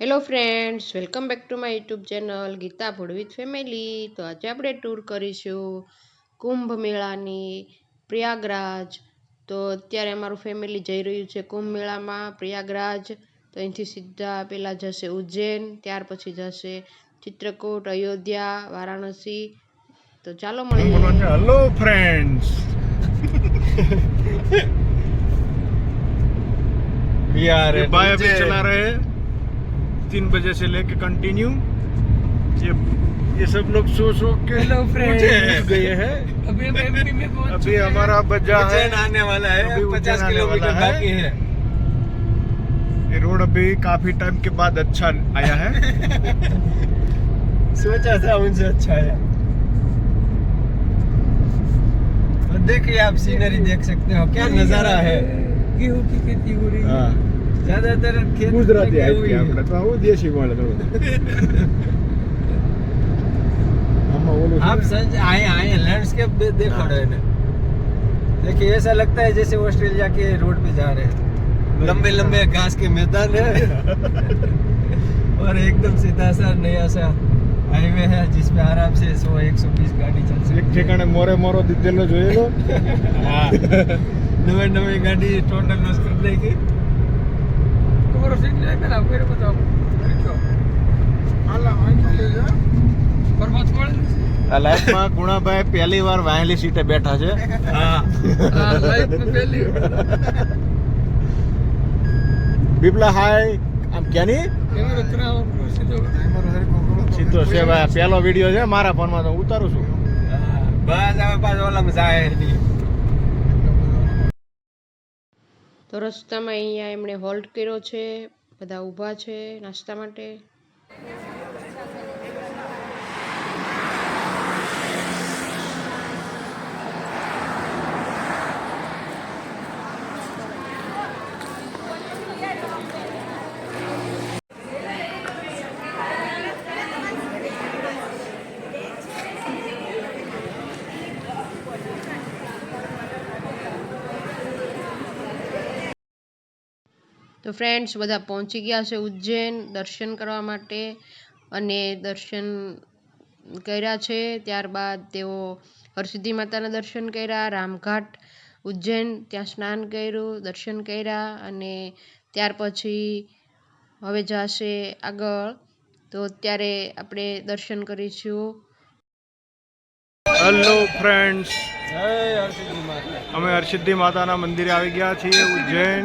Hello friends welcome back to my YouTube channel Geeta Bhodvit family તો આજે આપણે tour કરીશું કુંભ મેળાની પ્રયાગરાજ. તો અત્યારે અમારું ફેમિલી જઈ રહ્યું છે કુંભ મેળામાં પ્રયાગરાજ. તો અહીંથી સીધા પહેલાં જશે ઉજ્જૈન ત્યાર પછી જશે ચિત્રકૂટ અયોધ્યા વારાણસી. તો ચાલો મળીએ. Hello friends we are bye ચલા રહે. तीन बजे से लेके कंटिन्यू ये ये सब लोग सो सो के गए हैं। अभी अभी हमारा बजा है। आने वाला है अभी पचास किलोमीटर बाकी है। ये रोड अभी काफ़ी टाइम के बाद अच्छा आया है। सोचा था उनसे अच्छा है। और देखिए आप सीनरी देख सकते हो क्या नज़ारा है। गेहूँ की खेती हो रही है। हाँ ज्यादातर खेत ગુજરાતી में गेहूं આવી ही है। આપણે તો આવું દેશી મળે થોડું આમાં ઓલું आप છે ને? सच आए आए लैंडस्केप देखो हाँ। रहे हैं देखिए ऐसा लगता है जैसे ऑस्ट्रेलिया के रोड पे जा रहे हैं लंबे लंबे घास के मैदान है और एकदम सीधा सा नया सा हाईवे है जिसपे आराम से 100 120 गाड़ी चल એક सकती है ઠેકાણે મોરે મોરો દીધેલો જોયેલો हाँ नवे नवे गाड़ी टोटल लॉस कर देगी વર્ષ ગુણાભાઈ પહેલી વાર વાયલી સીટે બેઠા છે. બિપલા હાય આમ ક્યાંની સીધો છે ભાઈ પહેલો વીડિયો છે મારા ફોનમાં તો ઉતારું છું. બસ હવે પાછો ઓલામાં જાય. તો રસ્તામાં અહીંયા એમણે હોલ્ટ કર્યો છે બધા ઊભા છે નાસ્તા માટે. તો ફ્રેન્ડ્સ બધા પહોંચી ગયા છે ઉજ્જૈન દર્શન કરવા માટે અને દર્શન કર્યા છે. ત્યારબાદ તેઓ હરસિદ્ધિ માતાના દર્શન કર્યા રામઘાટ ઉજ્જૈન ત્યાં સ્નાન કર્યું દર્શન કર્યા અને ત્યાર પછી હવે જશે આગળ. તો ત્યારે આપણે દર્શન કરીશું. હેલો ફ્રેન્ડ્સ અમે હરસિદ્ધિ માતાના મંદિરે આવી ગયા છીએ ઉજ્જૈન.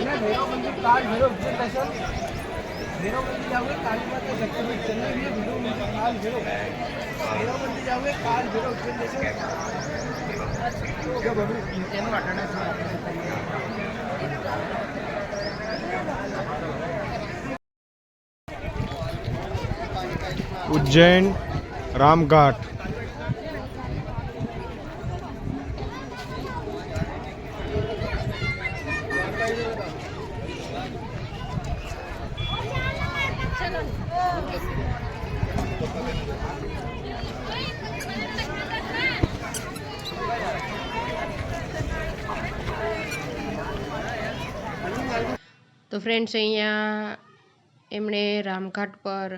बिना भैरव मंदिर कार्ड भैरव विजय दर्शन भैरव मंदिर जाओगे काली माता शक्ति में चलने भी है भैरव मंदिर काल भैरव भैरव मंदिर जाओगे काल भैरव विजय दर्शन क्या बाबू इनके अटना उज्जैन रामघाट તો ફ્રેન્ડ્સ અહીંયા એમણે રામઘાટ પર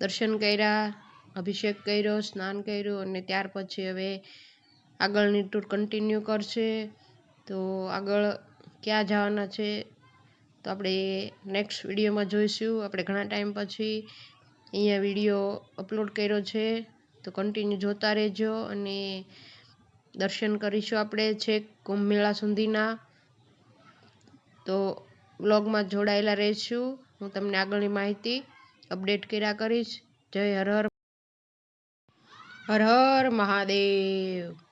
દર્શન કર્યા, અભિષેક કર્યો, સ્નાન કર્યું અને ત્યાર પછી હવે આગળની ટૂર કન્ટિન્યુ કરશે. તો આગળ ક્યાં જવાના છે તો આપણે નેક્સ્ટ વિડીયોમાં જોઈશું. આપણે ઘણા ટાઈમ પછી અહીંયા વીડિયો અપલોડ કર્યો છે. તો કન્ટિન્યુ જોતા રહેજો અને દર્શન કરીશું આપણે છેક કુંભ મેળા સુધીના. તો બ્લોગમાં જોડાયેલા રહેશું. હું તમને આગળની માહિતી અપડેટ કર્યા કરીશ. જય હર હર. હર હર મહાદેવ.